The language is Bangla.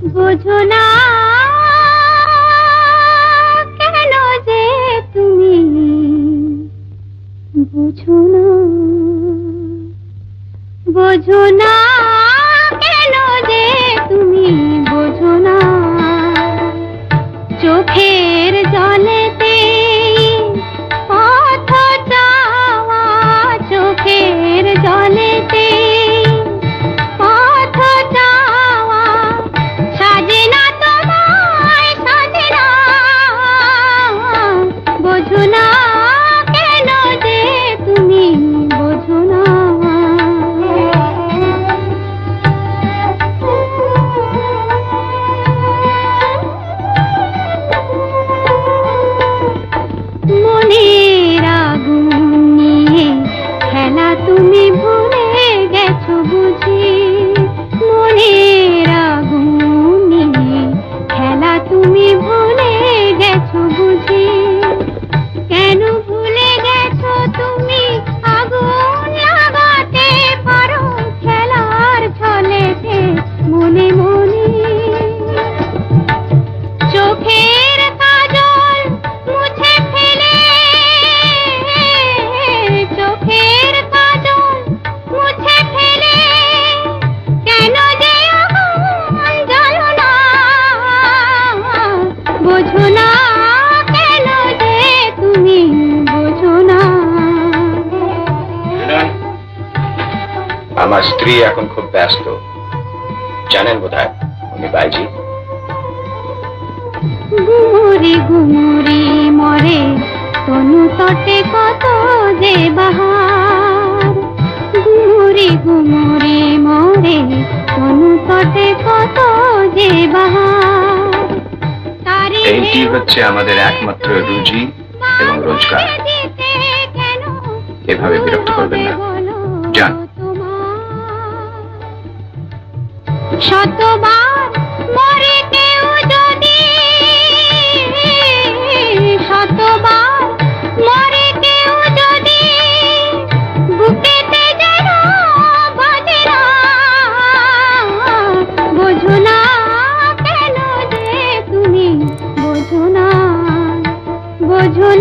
বোঝো না কেন যে তুমি? বোঝো না বোঝো না। বোঝো তুমি বোঝো না? মনের বোঝো না কেন যে তুমি বোঝো না। শুনুন আমার স্ত্রী এখন খুব ব্যস্ত। জানেন বোধ হয় উনি বাইজি? গুমুরি গুমুরি মরে তনু তটে কত এইটি হচ্ছে আমাদের একমাত্র রুজি এবং রোজগার এভাবে বিরক্ত করবেন না। যান। শতবার جھول